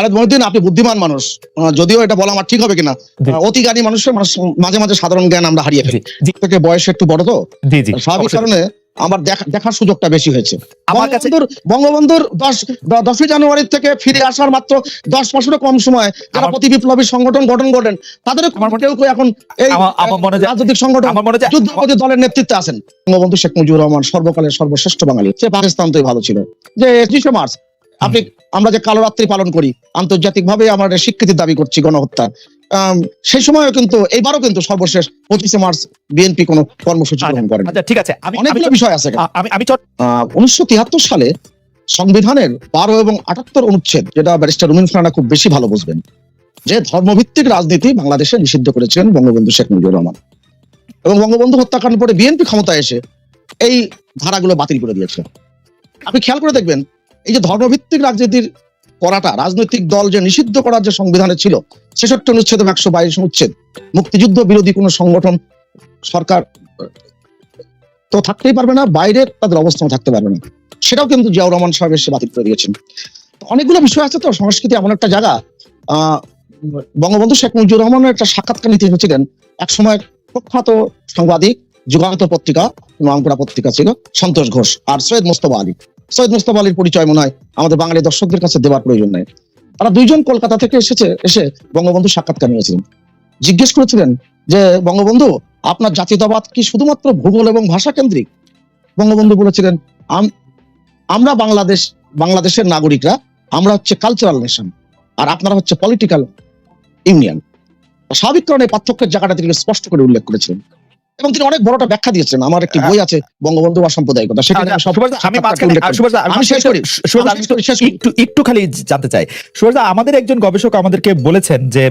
খালেদ মহিউদ্দিন আপনি বুদ্ধিমান মানুষ। যদিও এটা বলা আমার ঠিক হবে কিনা। অতি জ্ঞানী মানুষের মানুষ মাঝে মাঝে সাধারণ জ্ঞান আমরা হারিয়ে ফেলি। থেকে বয়স একটু বড় তো? স্বাভাবিক কারণে আমার দেখা দেখার সুযোগটা বেশি হয়েছে। আমার কাছে বঙ্গবন্ধুর দশ দশই জানুয়ারি থেকে ফিরে আসার মাত্র দশ বছরের কম সময় যারা প্রতি বিপ্লবী সংগঠন গঠন করেন তাদের আমার কেউ কেউ এখন এই রাজনৈতিক সংগঠন যুদ্ধপতি দলের নেতৃত্বে আছেন। বঙ্গবন্ধু শেখ মুজিবুর রহমান সর্বকালের সর্বশ্রেষ্ঠ বাঙালি। সে পাকিস্তান তোই ভালো ছিল। যে একত্রিশে মার্চ আপনি আমরা যে কালো রাত্রি পালন করি আন্তর্জাতিক ভাবে আমরা এটা স্বীকৃতির দাবি করছি গণহত্যা সেই সময়ও কিন্তু এইবারও কিন্তু সর্বশেষ পঁচিশে মার্চ বিএনপি কোনো কর্মসূচি গ্রহণ করেন। আচ্ছা ঠিক আছে। অনেকগুলো বিষয় আছে আমি উনিশশো তিয়াত্তর সালে সংবিধানের বারো এবং আটাত্তর অনুচ্ছেদ যেটা ব্যারিস্টার রুমিন ফারানা খুব বেশি ভালো বুঝবেন যে ধর্মভিত্তিক রাজনীতি বাংলাদেশে নিষিদ্ধ করেছিলেন বঙ্গবন্ধু শেখ মুজিবুর রহমান। এবং বঙ্গবন্ধু হত্যাকাণ্ড পরে বিএনপি ক্ষমতায় এসে এই ধারাগুলো বাতিল করে দিয়েছে। আপনি খেয়াল করে দেখবেন এই যে ধর্মভিত্তিক রাজনীতির করাটা, রাজনৈতিক দল যে নিষিদ্ধ করার যে সংবিধানে ছিল, ছেষট্টি অনুচ্ছেদ একশো বাইশ অনুচ্ছেদ, মুক্তিযুদ্ধ বিরোধী কোনো সংগঠন সরকার তো থাকতেই পারবে না, বাইরের তাদের অবস্থান থাকতে পারবে না। সেটাও কিন্তু জিয়াউর রহমান সাহেব এসে বাতিল করে দিয়েছেন। অনেকগুলো বিষয় আছে তো, সংস্কৃতি এমন একটা জায়গা বঙ্গবন্ধু শেখ মুজিবুর রহমানের একটা সাক্ষাৎকার নিতে এসেছিলেন এক সময় প্রখ্যাত সাংবাদিক, যুগান্ত পত্রিকা নামকরা পত্রিকা ছিল, সন্তোষ ঘোষ আর সৈয়দ মোস্তফা আলী। সৈয়দ মোস্তফা আলীর পরিচয় মনে হয় আমাদের বাঙালি দর্শকদের কাছে দেওয়ার প্রয়োজন নেই। তারা দুইজন কলকাতা থেকে এসেছে, এসে বঙ্গবন্ধু সাক্ষাৎকার নিয়েছিলেন। জিজ্ঞেস করেছিলেন যে, বঙ্গবন্ধু, আপনার জাতীয়তাবাদ কি শুধুমাত্র ভূগোল এবং ভাষা কেন্দ্রিক? বঙ্গবন্ধু বলেছিলেন, আম- আমরা বাংলাদেশ, বাংলাদেশের নাগরিকরা, আমরা হচ্ছে কালচারাল নেশন আর আপনারা হচ্ছে পলিটিক্যাল ইউনিয়ন স্বাভাবিক কারণে পার্থক্যের জায়গাটা তিনি স্পষ্ট করে উল্লেখ করেছিলেন। এবং তিনি অনেক বড়টা ব্যাখ্যা দিয়েছেন। আমার একটি বই আছে বঙ্গবন্ধু বা সাম্প্রদায়িকতা সেখানে আমি শেষ করি। একটু একটু খালি জানতে চাই। সুভাষ দা, আমাদের একজন গবেষক আমাদেরকে বলেছেন যে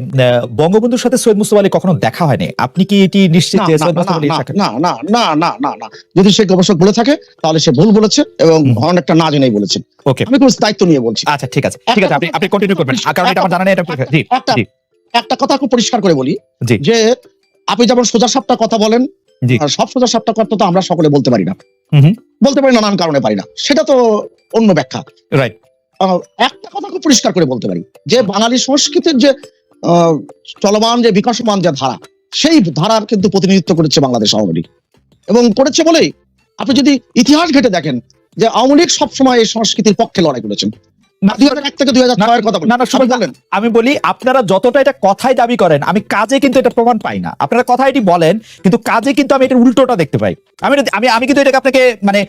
বঙ্গবন্ধুর সাথে সৈয়দ মুস্তফা আলী কখনো দেখা হয়নি। আপনি কি এটি নিশ্চিত যে না, সৈয়দ না, মুস্তফা আলী না, না না না না না না যদি সে গবেষক বলে থাকে তাহলে সে ভুল বলেছে এবং। অনেকটা না জেনেই বলেছেন ওকে। আমি কোনো দায়িত্ব নিয়ে বলছি। আচ্ছা ঠিক আছে। ঠিক আছে আপনি আপনি কন্টিনিউ করবেন। কারণ এটা আমার জানা নেই এটা একটা একটা কথা খুব পরিষ্কার করে বলি যে আপনি যেমন সোজা সাপটা কথা বলেন। আর সব সোজা সাপটা কথা তো আমরা সকলে বলতে পারি না। বলতে পারি নানান কারণে পারি না। সেটা তো অন্য ব্যাখ্যা। রাইট একটা কথা খুব পরিষ্কার করে বলতে পারি। যে বাঙালি সংস্কৃতির যে আহ, চলমান যে বিকাশমান যে ধারা সেই ধারার কিন্তু প্রতিনিধিত্ব করেছে বাংলাদেশ আওয়ামী লীগ। এবং করেছে বলেই আপনি যদি ইতিহাস ঘেটে দেখেন যে আওয়ামী লীগ সবসময় এই সংস্কৃতির পক্ষে লড়াই করেছেন। আমি বলি আপনারা যতটা এটা কথায় দাবি করেন আমি কাজে কিন্তু এটা প্রমাণ পাই না। আপনারা কথা এটি বলেন কিন্তু কাজে কিন্তু আমি এটার উল্টোটা দেখতে পাই। আমি আমি আমি কিন্তু এটাকে আপনাকে মানে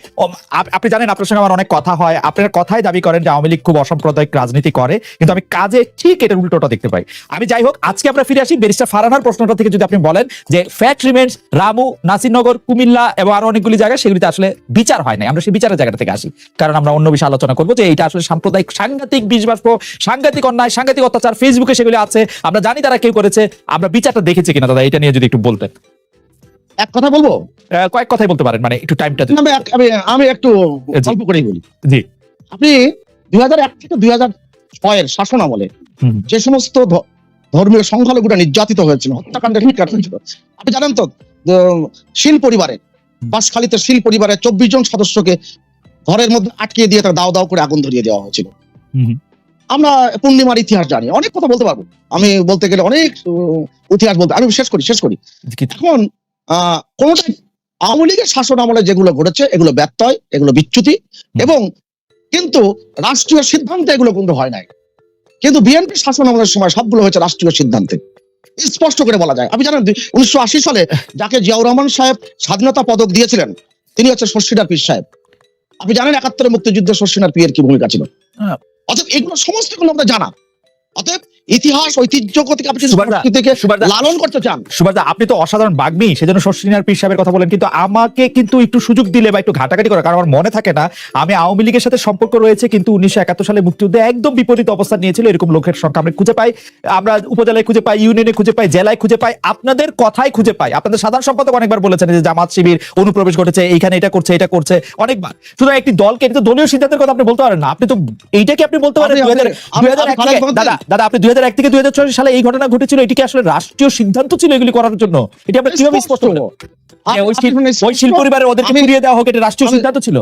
আপনি জানেন আপনার সঙ্গে আমার অনেক কথা হয়। আপনারা কথায় দাবি করেন যে আওয়ামী লীগ খুব অসাম্প্রদায়িক রাজনীতি করে কিন্তু আমি কাজে ঠিক এটার উল্টোটা দেখতে পাই। আমি যাই হোক আজকে আমরা ফিরে আসি ব্যারিস্টার ফারানার প্রশ্নটা থেকে যদি আপনি বলেন যে ফ্যাক্ট রিমেন্স রামু নাসিরনগর কুমিল্লা এবং আরও অনেকগুলি জায়গায় সেগুলিতে আসলে বিচার হয় না আমরা সেই বিচারের জায়গাটা থেকে আসি কারণ আমরা অন্য বিষয়ে আলোচনা করব যে এটা আসলে সাম্প্রদায়িক সাংঘাতিক বিষবাষ্প সাংঘাতিক অন্যায় সাংঘাতিক অত্যাচার ফেসবুকে সেগুলি আছে আমরা জানি তারা কেউ করেছে আমরা বিচারটা দেখেছি কিনা দাদা এটা নিয়ে যদি একটু বলতেন এক কথা বলব কয়েক কথাই বলতে পারেন মানে একটু টাইমটা আমি একটু জি। গল্প করেই বলি জি। আপনি দুই হাজার এক থেকে দুই হাজার ছয়ের শাসন আমলে। যে সমস্ত ধর্মীয় সংখ্যালঘুরা নির্যাতিত হয়েছিল হত্যাকাণ্ডের শিকার হয়েছিল আপনি জানেন তো শীল পরিবারে বাসখালীতে শিল পরিবারের চব্বিশ জন সদস্যকে ঘরের মধ্যে আটকে দিয়ে তার দাও দাও করে আগুন ধরিয়ে দেওয়া হয়েছিল। আমরা পূর্ণিমার ইতিহাস জানি অনেক কথা বলতে পারব। আমি বলতে গেলে অনেক ইতিহাস বলতে আমি শেষ করি শেষ করি। এখন কোনটা আওয়ামী লীগের শাসন আমলে যেগুলো ঘটেছে এগুলো ব্যত্যয় এগুলো বিচ্যুতি এবং কিন্তু রাষ্ট্রীয় সিদ্ধান্তে এগুলো কিন্তু হয় নাই। কিন্তু বিএনপি শাসন আমলের সময় সবগুলো হয়েছে রাষ্ট্রীয় সিদ্ধান্তে। স্পষ্ট করে বলা যায়। আমি জানেন উনিশশো আশি সালে যাকে জিয়াউর রহমান সাহেব স্বাধীনতা পদক দিয়েছিলেন তিনি হচ্ছে শশীদার পীর সাহেব। আপনি জানেন একাত্তরের মুক্তিযুদ্ধে শশীনার পীরের কি ভূমিকা ছিল? হ্যাঁ। অতএব এগুলো সমস্তগুলো আমরা জানা অতএব ইতিহাস ঐতিহ্য থেকে লালন করতে চান। সুভাষদা আপনি তো অসাধারণ বাগ্মী সেজন্য শশীনার পীর সাহেবের কথা বলেন কিন্তু আমাকে কিন্তু একটু সুযোগ দিলে বা একটু ঘাটাঘাটি করে কারণ আমার মনে থাকে না আমি আওয়ামী লীগের সাথে সম্পর্ক রয়েছে কিন্তু উনিশশো একাত্তর সালে মুক্তিযুদ্ধে একদম বিপরীত অবস্থান নিয়েছিল এরকম লোকের সংখ্যা আমরা খুঁজে পাই আমরা উপজেলায় খুঁজে পাই ইউনিয়নে খুঁজে পাই জেলায় খুঁজে পাই আপনাদের কথাই খুঁজে পাই। আপনাদের সাধারণ সম্পাদক অনেকবার বলেছেন যে জামাত শিবির অনুপ্রবেশ ঘটেছে এইখানে এটা করছে এটা করছে অনেকবার। শুধু একটি দলকে এটা তো দলীয় সিদ্ধান্তের কথা আপনি বলতে পারেন না আপনি তো এইটাকে আপনি বলতে পারেন দাদা দাদা আপনি দুই হাজার এক থেকে দুই হাজার ছয় সালে এই ঘটনা ঘটেছিল এটি কি আসলে রাষ্ট্রীয় সিদ্ধান্ত ছিল এগুলি করার জন্য। এটি আমরা কীভাবে স্পষ্ট। হলো? ওই আপনি শিল- শুনুন, ওই শিল পরিবারে ওদেরকে ফিরিয়ে দেওয়া হোক এটা রাষ্ট্রীয় সিদ্ধান্ত ছিল।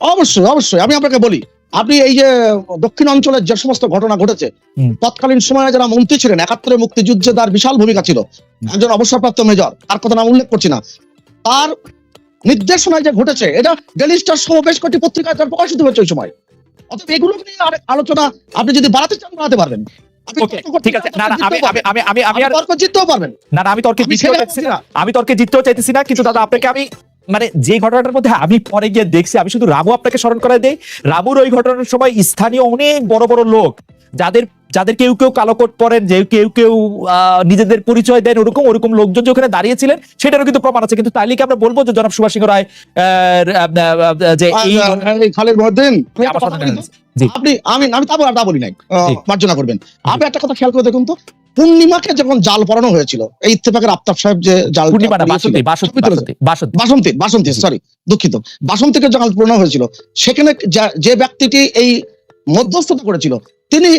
অবশ্যই অবশ্যই আমি আপনাকে বলি আপনি এই যে দক্ষিণ অঞ্চলের যে সমস্ত ঘটনা ঘটেছে তৎকালীন সময়ে যারা মন্ত্রী ছিলেন একাত্তরের মুক্তিযুদ্ধে তার বিশাল ভূমিকা ছিল একজন অবসরপ্রাপ্ত মেজর তার কথা নাম উল্লেখ করছি না তার নির্দেশনায় যে ঘটেছে এটা ডেলি স্টার সহ বেশ কয়েকটি পত্রিকায় তার প্রকাশিত হয়েছে ওই সময়। অতএব এগুলো নিয়ে আলোচনা আপনি যদি বাড়াতে চান বাড়াতে পারবেন। ওকে ঠিক আছে। না না আমি আমি আমি আমি আমি আর তর্ক জিততেও পারবেন। না না আমি তর্কে জিততেও চাইতেছি না। না। আমি তর্কে জিততেও চাইতেছি না কিন্তু দাদা আপনাকে আমি মানে যে ঘটনাটার মধ্যে আমি পরে গিয়ে দেখছি আমি শুধু রামু আপনাকে স্মরণ করাই দেই। রামুর ওই ঘটনার সময় স্থানীয় অনেক বড় বড় লোক যাদের যাদের কেউ কেউ কালো কোট পরেন যে কেউ কেউ আহ, নিজেদের পরিচয় দেন ওরকম ওরকম লোকজন যে ওখানে দাঁড়িয়েছিলেন সেটারও কিন্তু প্রমাণ আছে। কিন্তু তাহলে কি আমরা বলব যে জনাব সুভাষ সিংহ রায় যে এই আপনি আমি আমি তা বলা- তা বলি নাই। মার্জনা করবেন। আপনি একটা কথা খেয়াল করে দেখুন তো পূর্ণিমাকে যখন জাল পড়ানো হয়েছিল এই ইত্তেফাকের আফতাব সাহেব যে জাল বাসন্তী বাসন্তী সরি দুঃখিত। বাসন্তীকে জাল পড়ানো হয়েছিল সেখানে যে ব্যক্তিটি এই মধ্যস্থতা করেছিল তিনি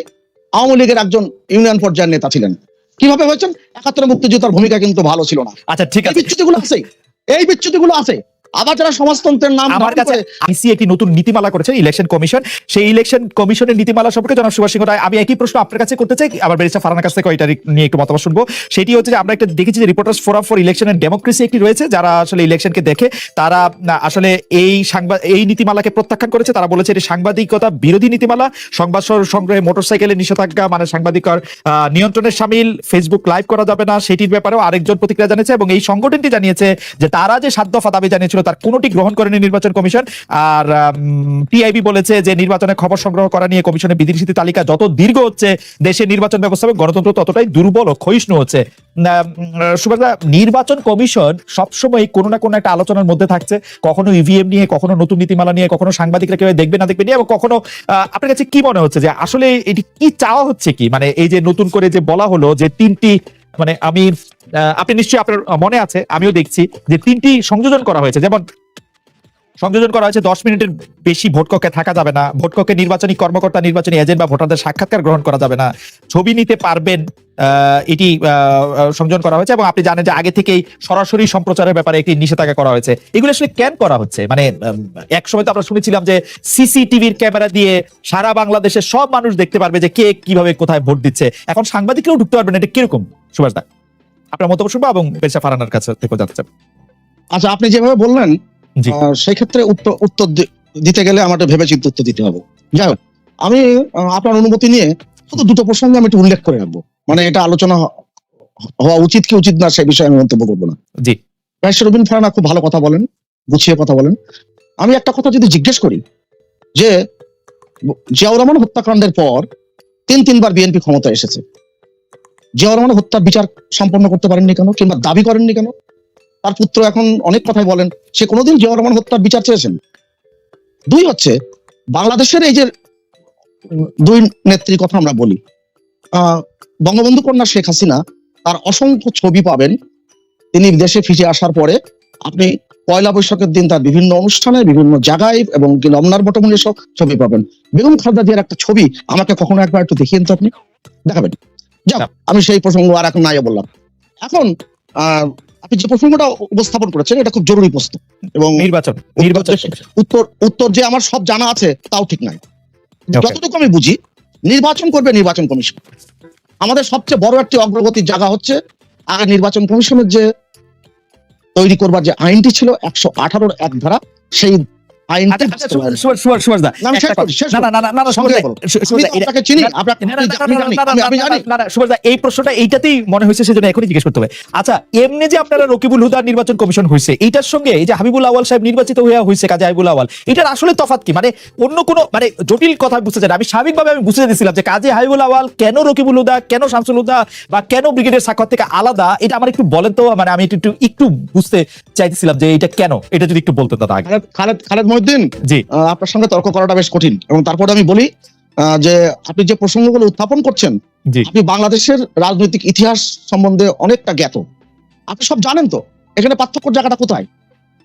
আওয়ামী লীগের একজন ইউনিয়ন পর্যায়ের নেতা ছিলেন। কীভাবে হয়েছেন? একাত্তর মুক্তিযোদ্ধার ভূমিকা কিন্তু ভালো ছিল না। আচ্ছা ঠিক আছে। বিচ্যুতিগুলো আছে। এই বিচ্যুতিগুলো আছে। আবার যারা সমাজতন্ত্রের নাম আমার কাছে আইসি একটি নতুন নীতিমালা করেছে ইলেকশন কমিশন সেই ইলেকশন কমিশনের নীতিমালা সম্পর্কে জনাব সুভাষ সিংহ রায় আমি একই প্রশ্ন আপনার কাছে করতে চাই। আবার ব্যারিস্টার ফারানার কাছ থেকে ওইটা নিয়ে একটু মতামত শুনব। সেটি হচ্ছে যে আমরা একটা দেখেছি যে Reporters Forum for Election and Democracy একটি রয়েছে যারা আসলে ইলেকশনকে দেখে। তারা আসলে এই সাংবাদ এই নীতিমালাকে প্রত্যাখ্যান করেছে। তারা বলেছে এটি সাংবাদিকতা বিরোধী নীতিমালা। সংবাদ সংগ্রহে মোটরসাইকেলের নিষেধাজ্ঞা মানে সাংবাদিকর নিয়ন্ত্রণের সামিল। ফেসবুক লাইভ করা যাবে না সেটির ব্যাপারেও আরেকজন প্রতিক্রিয়া জানিয়েছে এবং এই সংগঠনটি জানিয়েছে যে তারা যে সাত দফা দাবি জানিয়েছিল তার কোনোটি গ্রহণ করেনি নির্বাচন কমিশন। আর টিআইবি বলেছে যে নির্বাচনে খবর সংগ্রহ করা নিয়ে কমিশনের বিধিনিষিদ্ধ তালিকা যত দীর্ঘ হচ্ছে দেশের নির্বাচন ব্যবস্থা এবং গণতন্ত্র ততটাই দুর্বল ও ক্ষয়িষ্ণু হচ্ছে। সুভাষদা নির্বাচন কমিশন সবসময় কোনো না কোনো একটা আলোচনার মধ্যে থাকছে। কখনো ইভিএম নিয়ে, কখনো নতুন নীতিমালা নিয়ে, কখনো সাংবাদিকরা কেউ দেখবে না দেখবে নিয়ে, এবং কখনো আপনার কাছে কি মনে হচ্ছে যে আসলে এটি কি চাওয়া হচ্ছে কি? মানে এই যে নতুন করে যে বলা হলো যে তিনটি মানে আমি আপনি নিশ্চয়ই আপনার মনে আছে, আমিও দেখছি যে তিনটি সংযোজন করা হয়েছে। যেমন সংযোজন করা হয়েছে, দশ মিনিটের বেশি ভোটকক্ষে থাকা যাবে না ভোটকক্ষে নির্বাচনী কর্মকর্তা, নির্বাচনী এজেন্ট বা ভোটারদের সাক্ষাৎকার গ্রহণ করা যাবে না। ছবি নিতে পারবেন এটি সংযোজন করা হয়েছে এবং আপনি জানেন যে আগে থেকেই সরাসরি সম্প্রচারের ব্যাপারে একটি নিষেধাজ্ঞা করা হয়েছে। এগুলো আসলে কেন করা হচ্ছে? মানে এক সময় তো আমরা শুনেছিলাম যে সিসিটিভির ক্যামেরা দিয়ে সারা বাংলাদেশের সব মানুষ দেখতে পারবে যে কে কীভাবে কোথায় ভোট দিচ্ছে। এখন সাংবাদিকরাও ঢুকতে পারবেন এটা কীরকম? সুভাষ দা আপনার মন্তব্য শুনব এবং পেশা ফারানার কাছে থেকে জানতে চান আচ্ছা আপনি যেভাবে বললেন জি। আহ, সেই ক্ষেত্রে উত্তর দিতে গেলে আমাদের ভেবে চিন্তে উত্তর দিতে হবে। যাই হোক আমি আপনার অনুমতি নিয়ে শুধু দুটো প্রসঙ্গে আমি একটু উল্লেখ করে রাখব। মানে এটা আলোচনা হওয়া উচিত কি উচিত না সে বিষয়ে আমি মন্তব্য করব না। জি। ব্যারিস্টার রবীন্দ্র ফারানা খুব ভালো কথা বলেন গুছিয়ে কথা বলেন। আমি একটা কথা যদি জিজ্ঞেস করি যে জিয়াউর রহমান হত্যাকাণ্ডের পর তিন তিনবার বিএনপি ক্ষমতায় এসেছে। জিয়াউর রহমান হত্যার বিচার সম্পন্ন করতে পারেননি কেন? কিংবা দাবি করেননি কেন? তার পুত্র এখন অনেক কথাই বলেন সে কোনোদিন জিয়াউর রহমান হত্যার বিচার চেয়েছেন? দুই হচ্ছে বাংলাদেশের এই যে দুই নেত্রীর কথা আমরা বলি আহ, বঙ্গবন্ধু কন্যা শেখ হাসিনা তার অসংখ্য ছবি পাবেন। তিনি দেশে ফিরে আসার পরে আপনি পয়লা বৈশাখের দিন তার বিভিন্ন অনুষ্ঠানে বিভিন্ন জায়গায় এবং রমনার বটমূল্য সব ছবি পাবেন। বেগম খালেদা জিয়ার একটা ছবি আমাকে কখনো একবার একটু দেখিয়ে তো আপনি? দেখাবেন। যাক আমি সেই প্রসঙ্গ আর এখন নাই বললাম। এখন আহ, আপনি যে প্রসঙ্গটা উপস্থাপন করেছেন এটা খুব জরুরি প্রশ্ন। এবং নির্বাচন নির্বাচন উত্তর উত্তর যে আমার সব জানা আছে তাও ঠিক নাই। যতটুকু আমি বুঝি নির্বাচন করবে নির্বাচন কমিশন। আমাদের সবচেয়ে বড় একটি অগ্রগতির জায়গা হচ্ছে আগে নির্বাচন কমিশনের যে তৈরি করবার যে আইনটি ছিল একশো আঠারোর এক ধারা, সেই আচ্ছা, আচ্ছা, এই প্রশ্নটা এইটাতেই মনে হয়েছে সেজন্য এখনই জিজ্ঞেস করতে হবে। আচ্ছা এমনি যে আপনারা রকিবুল নির্বাচন কমিশন হয়েছে সঙ্গে এই যে হাবিবুল আওয়াল সাহেব নির্বাচিত হয়ে হয়েছে কাজী হাবিবুল আওয়াল এটার আসলে তফাৎ কি? মানে অন্য কোনো মানে জটিল কথা বুঝতে চাই না। আমি স্বাভাবিকভাবে আমি বুঝতে দিয়েছিলাম যে কাজী হাবিবুল আওয়াল কেন রকিবুল হুদা কেন শামসুল হুদা বা কেন ব্রিগেডের স্বাক্ষর থেকে আলাদা এটা আমার একটু বলেন তো মানে আমি একটু একটু বুঝতে চাইতেছিলাম যে এটা কেন? এটা যদি একটু বলতেন দাদা খালেদ খালেদ মহিউদ্দিন জি। আপনার সঙ্গে তর্ক করাটা বেশ কঠিন এবং তারপরে আমি বলি যে আপনি যে প্রসঙ্গগুলো উত্থাপন করছেন আপনি বাংলাদেশের রাজনৈতিক ইতিহাস সম্বন্ধে অনেকটা জ্ঞাত। আপনি সব জানেন তো এখানে পার্থক্য জায়গাটা কোথায়?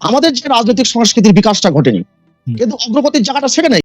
আমাদের যে রাজনৈতিক সংস্কৃতির বিকাশটা ঘটেনি কিন্তু অগ্রগতির জায়গাটা সেখানে